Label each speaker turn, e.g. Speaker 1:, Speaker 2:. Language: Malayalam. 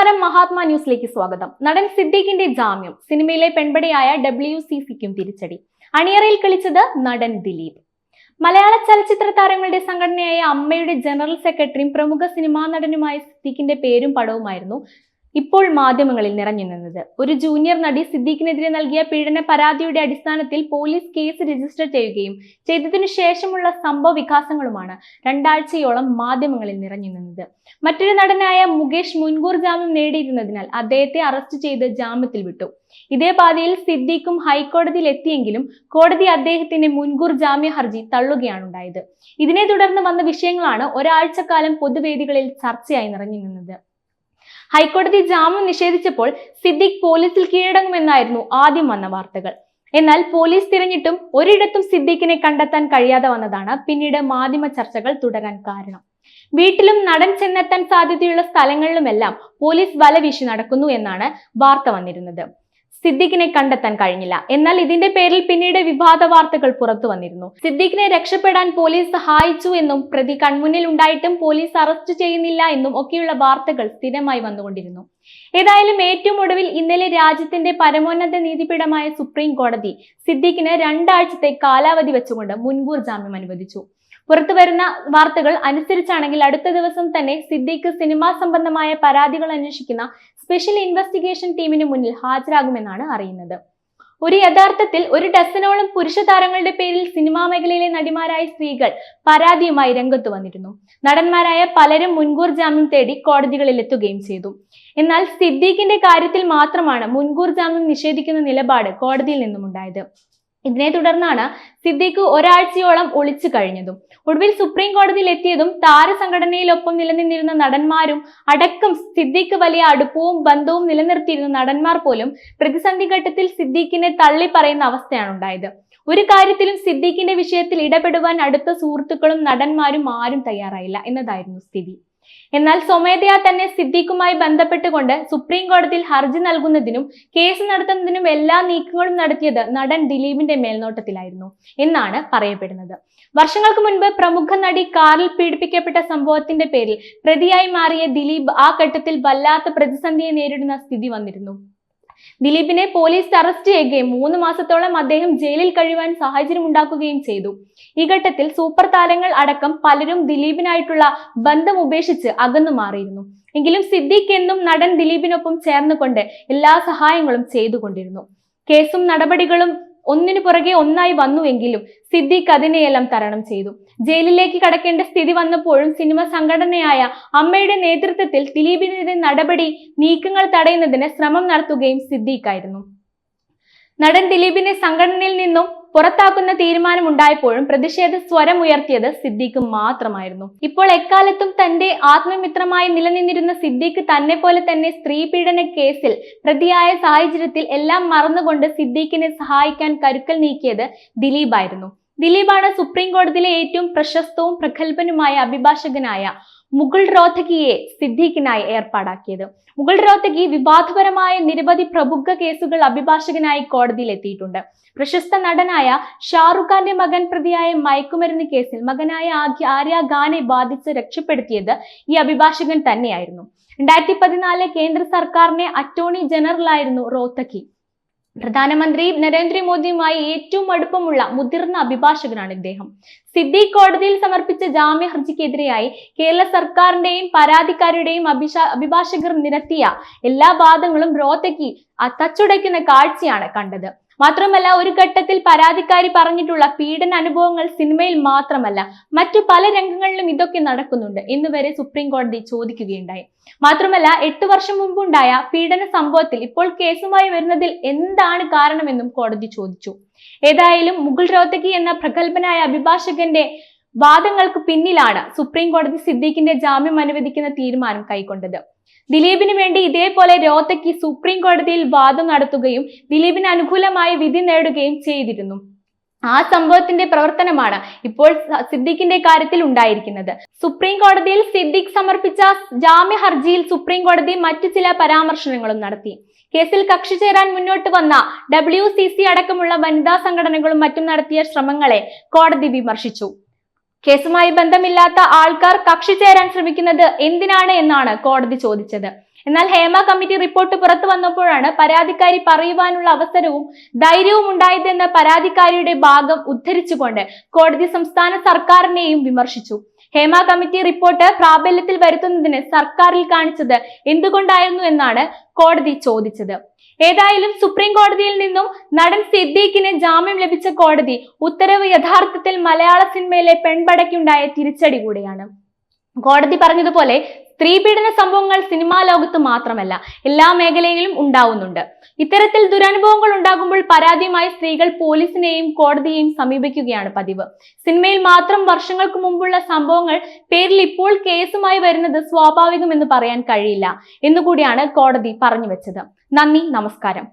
Speaker 1: നമസ്കാരം മഹാത്മാ ന്യൂസിലേക്ക് സ്വാഗതം. നടൻ സിദ്ദീഖിന്റെ ജാമ്യം സിനിമയിലെ പെൺപടിയായ ഡബ്ല്യു സി സിക്കും തിരിച്ചടി. അണിയറയിൽ കളിച്ചത് നടൻ ദിലീപ്. മലയാള ചലച്ചിത്ര താരങ്ങളുടെ സംഘടനയായ അമ്മയുടെ ജനറൽ സെക്രട്ടറിയും പ്രമുഖ സിനിമാ നടനുമായ സിദ്ദീഖിന്റെ പേരും പടവുമായിരുന്നു ഇപ്പോൾ മാധ്യമങ്ങളിൽ നിറഞ്ഞു നിന്നത്. ഒരു ജൂനിയർ നടി സിദ്ദീഖിനെതിരെ നൽകിയ പീഡന പരാതിയുടെ അടിസ്ഥാനത്തിൽ പോലീസ് കേസ് രജിസ്റ്റർ ചെയ്യുകയും ചെയ്തതിനു ശേഷമുള്ള സംഭവ വികാസങ്ങളുമാണ് രണ്ടാഴ്ചയോളം മാധ്യമങ്ങളിൽ നിറഞ്ഞു നിന്നത്. മറ്റൊരു നടനായ മുകേഷ് മുൻകൂർ ജാമ്യം നേടിയിരുന്നതിനാൽ അദ്ദേഹത്തെ അറസ്റ്റ് ചെയ്ത് ജാമ്യത്തിൽ വിട്ടു. ഇതേ പാതയിൽ സിദ്ദീഖും ഹൈക്കോടതിയിൽ എത്തിയെങ്കിലും കോടതി അദ്ദേഹത്തിന്റെ മുൻകൂർ ജാമ്യ ഹർജി തള്ളുകയാണുണ്ടായത്. ഇതിനെ തുടർന്ന് വന്ന വിഷയങ്ങളാണ് ഒരാഴ്ചക്കാലം പൊതുവേദികളിൽ ചർച്ചയായി നിറഞ്ഞു നിന്നത്. ഹൈക്കോടതി ജാമ്യം നിഷേധിച്ചപ്പോൾ സിദ്ദിഖ് പോലീസിൽ കീഴടങ്ങുമെന്നായിരുന്നു ആദ്യം വന്ന വാർത്തകൾ. എന്നാൽ പോലീസ് തിരഞ്ഞിട്ടും ഒരിടത്തും സിദ്ദീഖിനെ കണ്ടെത്താൻ കഴിയാതെ വന്നതാണ് പിന്നീട് മാധ്യമ ചർച്ചകൾ തുടരാൻ കാരണം. വീട്ടിലും നടൻ ചെന്നെത്താൻ സാധ്യതയുള്ള സ്ഥലങ്ങളിലുമെല്ലാം പോലീസ് വല വീശി നടക്കുന്നു എന്നാണ് വാർത്ത വന്നിരുന്നത്. സിദ്ദിഖിനെ കണ്ടെത്താൻ കഴിഞ്ഞില്ല. എന്നാൽ ഇതിന്റെ പേരിൽ പിന്നീട് വിവാദ വാർത്തകൾ പുറത്തു വന്നിരുന്നു. സിദ്ദിഖിനെ രക്ഷപ്പെടാൻ പോലീസ് സഹായിച്ചു എന്നും പ്രതി കൺമുന്നിൽ ഉണ്ടായിട്ടും പോലീസ് അറസ്റ്റ് ചെയ്യുന്നില്ല എന്നും ഒക്കെയുള്ള വാർത്തകൾ സ്ഥിരമായി വന്നുകൊണ്ടിരുന്നു. ഏതായാലും ഏറ്റവും ഒടുവിൽ ഇന്നലെ രാജ്യത്തിന്റെ പരമോന്നത നീതിപീഠമായ സുപ്രീം കോടതി സിദ്ദിഖിന് രണ്ടാഴ്ചത്തെ കാലാവധി വെച്ചുകൊണ്ട് മുൻകൂർ ജാമ്യം അനുവദിച്ചു. പുറത്തു വരുന്ന വാർത്തകൾ അനുസരിച്ചാണെങ്കിൽ അടുത്ത ദിവസം തന്നെ സിദ്ദിഖ് സിനിമാ സംബന്ധമായ പരാതികൾ അന്വേഷിക്കുന്ന സ്പെഷ്യൽ ഇൻവെസ്റ്റിഗേഷൻ ടീമിന് മുന്നിൽ ഹാജരാകുമെന്നാണ് അറിയുന്നത്. ഒരു യഥാർത്ഥത്തിൽ ഒരു ഡസനോളം പുരുഷ താരങ്ങളുടെ പേരിൽ സിനിമാ മേഖലയിലെ നടിമാരായ സ്ത്രീകൾ പരാതിയുമായി രംഗത്ത് വന്നിരുന്നു. നടന്മാരായ പലരും മുൻകൂർ ജാമ്യം തേടി കോടതികളിൽ എത്തുകയും ചെയ്തു. എന്നാൽ സിദ്ദീഖിന്റെ കാര്യത്തിൽ മാത്രമാണ് മുൻകൂർ ജാമ്യം നിഷേധിക്കുന്ന നിലപാട് കോടതിയിൽ നിന്നും ഉണ്ടായത് ഇതിനെ തുടർന്നാണ് സിദ്ദീഖ് ഒരാഴ്ചയോളം ഒളിച്ചു കഴിഞ്ഞതും. ഒടുവിൽ സുപ്രീം കോടതിയിൽ എത്തിയതും താരസംഘടനയിലൊപ്പം നിലനിന്നിരുന്ന നടന്മാരും അടക്കം സിദ്ദീഖ് വലിയ അടുപ്പവും ബന്ധവും നിലനിർത്തിയിരുന്ന നടന്മാർ പോലും പ്രതിസന്ധി ഘട്ടത്തിൽ സിദ്ദീഖിനെ തള്ളി പറയുന്ന അവസ്ഥയാണ് ഉണ്ടായത്. ഒരു കാര്യത്തിലും സിദ്ദീഖിന്റെ വിഷയത്തിൽ ഇടപെടുവാൻ അടുത്ത സുഹൃത്തുക്കളും നടന്മാരും ആരും തയ്യാറായില്ല എന്നതായിരുന്നു സ്ഥിതി. എന്നാൽ സ്വമേധയാ തന്നെ സിദ്ദീഖുമായി ബന്ധപ്പെട്ടുകൊണ്ട് സുപ്രീം കോടതിയിൽ ഹർജി നൽകുന്നതിനും കേസ് നടത്തുന്നതിനും എല്ലാ നീക്കങ്ങളും നടത്തിയത് നടൻ ദിലീപിന്റെ മേൽനോട്ടത്തിലായിരുന്നു എന്നാണ് പറയപ്പെടുന്നത്. വർഷങ്ങൾക്ക് മുൻപ് പ്രമുഖ നടി കാറിൽ പീഡിപ്പിക്കപ്പെട്ട സംഭവത്തിന്റെ പേരിൽ പ്രതിയായി മാറിയ ദിലീപ് ആ ഘട്ടത്തിൽ വല്ലാത്ത പ്രതിസന്ധിയെ നേരിടുന്ന സ്ഥിതി വന്നിരുന്നു. ദിലീപിനെ പോലീസ് അറസ്റ്റ് ചെയ്യുകയും മൂന്ന് മാസത്തോളം അദ്ദേഹം ജയിലിൽ കഴിയുവാൻ സാഹചര്യം ഉണ്ടാക്കുകയും ചെയ്തു. ഈ ഘട്ടത്തിൽ സൂപ്പർ താരങ്ങൾ അടക്കം പലരും ദിലീപിനായിട്ടുള്ള ബന്ധം ഉപേക്ഷിച്ച് അകന്നു മാറിയിരുന്നു. എങ്കിലും സിദ്ദീഖ് എന്നും നടൻ ദിലീപിനൊപ്പം ചേർന്നുകൊണ്ട് എല്ലാ സഹായങ്ങളും ചെയ്തുകൊണ്ടിരുന്നു. കേസും നടപടികളും ഒന്നിനു പുറകെ ഒന്നായി വന്നുവെങ്കിലും സിദ്ദീഖ് അതിനെയെല്ലാം തരണം ചെയ്തു. ജയിലിലേക്ക് കടക്കേണ്ട സ്ഥിതി വന്നപ്പോഴും സിനിമ സംഘടനയായ അമ്മയുടെ നേതൃത്വത്തിൽ ദിലീപിനെതിരെ നടപടി നീക്കങ്ങൾ തടയുന്നതിന് ശ്രമം നടത്തുകയും സിദ്ദീഖായിരുന്നു. നടൻ ദിലീപിനെ സംഘടനയിൽ നിന്നും പുറത്താക്കുന്ന തീരുമാനമുണ്ടായപ്പോഴും പ്രതിഷേധ സ്വരം ഉയർത്തിയത് സിദ്ദീഖ് മാത്രമായിരുന്നു. ഇപ്പോൾ എക്കാലത്തും തന്റെ ആത്മമിത്രമായി നിലനിന്നിരുന്ന സിദ്ദീഖ് തന്നെ പോലെ തന്നെ സ്ത്രീ പീഡന കേസിൽ പ്രതിയായ സാഹചര്യത്തിൽ എല്ലാം മറന്നുകൊണ്ട് സിദ്ദീഖിനെ സഹായിക്കാൻ കരുക്കൽ നീക്കിയത് ദിലീപായിരുന്നു. ദിലീപാണ് സുപ്രീം കോടതിയിലെ ഏറ്റവും പ്രശസ്തവും പ്രഗത്ഭനുമായ അഭിഭാഷകനായ മുകുൾ റോത്തകിയെ സിദ്ദീഖിനായി ഏർപ്പാടാക്കിയത്. മുഗൾ റോത്തകി വിവാദപരമായ നിരവധി പ്രമുഖ കേസുകൾ അഭിഭാഷകനായി കോടതിയിൽ എത്തിയിട്ടുണ്ട്. പ്രശസ്ത നടനായ ഷാറുഖ് ഖാന്റെ മകൻ പ്രതിയായ മയക്കുമരുന്ന് കേസിൽ മകനായ ആര്യ ഖാനെ ബാധിച്ച് രക്ഷപ്പെടുത്തിയത് ഈ അഭിഭാഷകൻ തന്നെയായിരുന്നു. രണ്ടായിരത്തി പതിനാല് കേന്ദ്ര സർക്കാരിന്റെ അറ്റോർണി ജനറലായിരുന്നു റോത്തക്കി പ്രധാനമന്ത്രി നരേന്ദ്രമോദിയുമായി ഏറ്റവും അടുപ്പമുള്ള മുതിർന്ന അഭിഭാഷകനാണ് ഇദ്ദേഹം. സിദ്ദീഖ് കോടതിയിൽ സമർപ്പിച്ച ജാമ്യ ഹർജിക്കെതിരെയായി കേരള സർക്കാരിന്റെയും പരാതിക്കാരുടെയും അഭിഷാ അഭിഭാഷകർ നിരത്തിയ എല്ലാ വാദങ്ങളും റോത്തക്കി തച്ചുടയ്ക്കുന്ന കാഴ്ചയാണ് കണ്ടത്. മാത്രമല്ല ഒരു ഘട്ടത്തിൽ പരാതിക്കാരി പറഞ്ഞിട്ടുള്ള പീഡന അനുഭവങ്ങൾ സിനിമയിൽ മാത്രമല്ല മറ്റു പല രംഗങ്ങളിലും ഇതൊക്കെ നടക്കുന്നുണ്ട് എന്ന് വരെ സുപ്രീം കോടതി ചോദിക്കുകയുണ്ടായി. മാത്രമല്ല എട്ട് വർഷം മുമ്പുണ്ടായ പീഡന സംഭവത്തിൽ ഇപ്പോൾ കേസുമായി വരുന്നതിൽ എന്താണ് കാരണമെന്നും കോടതി ചോദിച്ചു. ഏതായാലും മുകുൾ റോത്തകി എന്ന പ്രഗത്ഭനായ അഭിഭാഷകന്റെ വാദങ്ങൾക്ക് പിന്നിലാണ് സുപ്രീം കോടതി സിദ്ദീഖിന്റെ ജാമ്യം അനുവദിക്കുന്ന തീരുമാനം കൈക്കൊണ്ടത്. ദിലീപിന് വേണ്ടി ഇതേപോലെ രോത്തയ്ക്ക് സുപ്രീം കോടതിയിൽ വാദം നടത്തുകയും ദിലീപിന് അനുകൂലമായ വിധി നേടുകയും ചെയ്തിരുന്നു. ആ സംഭവത്തിന്റെ പ്രവർത്തനമാണ് ഇപ്പോൾ സിദ്ദിഖിന്റെ കാര്യത്തിൽ ഉണ്ടായിരിക്കുന്നത്. സുപ്രീം കോടതിയിൽ സിദ്ദിഖ് സമർപ്പിച്ച ജാമ്യ ഹർജിയിൽ സുപ്രീം കോടതി മറ്റു ചില പരാമർശനങ്ങളും നടത്തി. കേസിൽ കക്ഷി ചേരാൻ മുന്നോട്ട് വന്ന ഡബ്ല്യു അടക്കമുള്ള വനിതാ സംഘടനകളും മറ്റും നടത്തിയ ശ്രമങ്ങളെ കോടതി വിമർശിച്ചു. കേസുമായി ബന്ധമില്ലാത്ത ആൾക്കാർ കക്ഷി ചേരാൻ ശ്രമിക്കുന്നത് എന്തിനാണ് എന്നാണ് കോടതി ചോദിച്ചത്. എന്നാൽ ഹേമ കമ്മിറ്റി റിപ്പോർട്ട് പുറത്തു വന്നപ്പോഴാണ് പരാതിക്കാരി പറയുവാനുള്ള അവസരവും ധൈര്യവും ഉണ്ടായതെന്ന് പരാതിക്കാരിയുടെ ഭാഗം ഉദ്ധരിച്ചുകൊണ്ട് കോടതി സംസ്ഥാന സർക്കാരിനെയും വിമർശിച്ചു. ഹേമ കമ്മിറ്റി റിപ്പോർട്ട് പ്രാബല്യത്തിൽ വരുത്തുന്നതിന് സർക്കാരിൽ കാണിച്ചത് എന്തുകൊണ്ടായിരുന്നു എന്നാണ് കോടതി ചോദിച്ചത്. ഏതായാലും സുപ്രീം കോടതിയിൽ നിന്നും നടൻ സിദ്ദീഖിന് ജാമ്യം ലഭിച്ച കോടതി ഉത്തരവ് യഥാർത്ഥത്തിൽ മലയാള സിനിമയിലെ പെൺപടയ്ക്കുണ്ടായ തിരിച്ചടി കൂടിയാണ്. കോടതി പറഞ്ഞതുപോലെ സ്ത്രീപീഡന സംഭവങ്ങൾ സിനിമാ ലോകത്ത് മാത്രമല്ല എല്ലാ മേഖലയിലും ഉണ്ടാവുന്നുണ്ട്. ഇത്തരത്തിൽ ദുരനുഭവങ്ങൾ ഉണ്ടാകുമ്പോൾ പരാതിയുമായി സ്ത്രീകൾ പോലീസിനെയും കോടതിയെയും സമീപിക്കുകയാണ് പതിവ്. സിനിമയിൽ മാത്രം വർഷങ്ങൾക്ക് മുമ്പുള്ള സംഭവങ്ങൾ പേരിൽ ഇപ്പോൾ കേസുമായി വരുന്നത് സ്വാഭാവികമെന്ന് പറയാൻ കഴിയില്ല എന്നുകൂടിയാണ് കോടതി പറഞ്ഞു വെച്ചത്. നന്ദി നമസ്കാരം.